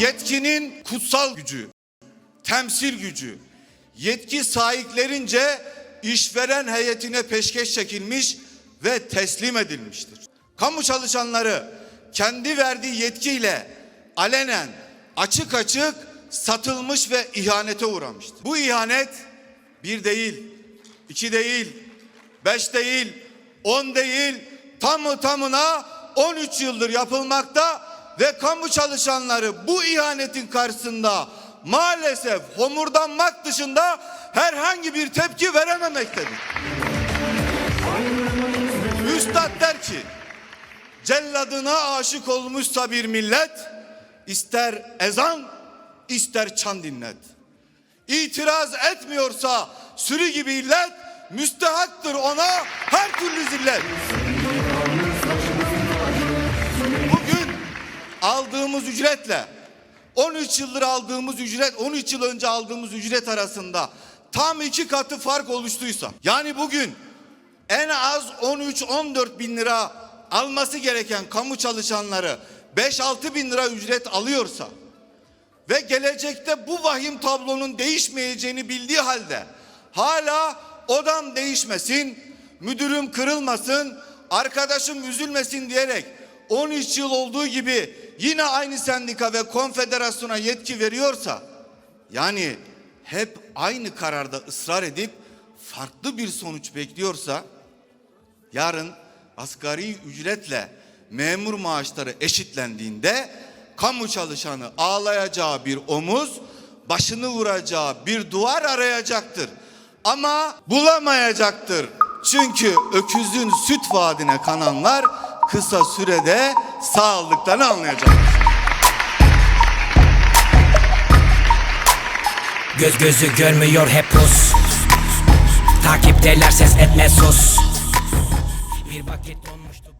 Yetkinin kutsal gücü, temsil gücü, yetki sahiplerince işveren heyetine peşkeş çekilmiş ve teslim edilmiştir. Kamu çalışanları kendi verdiği yetkiyle alenen açık açık satılmış ve ihanete uğramıştır. Bu ihanet bir değil, iki değil, beş değil, on değil, tamı tamına 13 yıldır yapılmakta ve kamu çalışanları bu ihanetin karşısında maalesef homurdanmak dışında herhangi bir tepki verememektedir. Üstad der ki celladına aşık olmuşsa bir millet ister ezan ister çan dinlet. İtiraz etmiyorsa sürü gibi illet müstehaktır ona her türlü zillet. Aldığımız ücretle 13 yıldır aldığımız ücret 13 yıl önce aldığımız ücret arasında tam iki katı fark oluştuysa yani bugün en az 13-14 bin lira alması gereken kamu çalışanları 5-6 bin lira ücret alıyorsa ve gelecekte bu vahim tablonun değişmeyeceğini bildiği halde hala odam değişmesin, müdürüm kırılmasın, arkadaşım üzülmesin diyerek 13 yıl olduğu gibi yine aynı sendika ve konfederasyona yetki veriyorsa yani hep aynı kararda ısrar edip farklı bir sonuç bekliyorsa yarın asgari ücretle memur maaşları eşitlendiğinde kamu çalışanı ağlayacağı bir omuz, başını vuracağı bir duvar arayacaktır. Ama bulamayacaktır. Çünkü öküzün süt vaadine kananlar kısa sürede sağlıktan anlayacaktır. Göz gözü görmüyor hep pus Takipteler ses etme sus Bir vakit donmuştu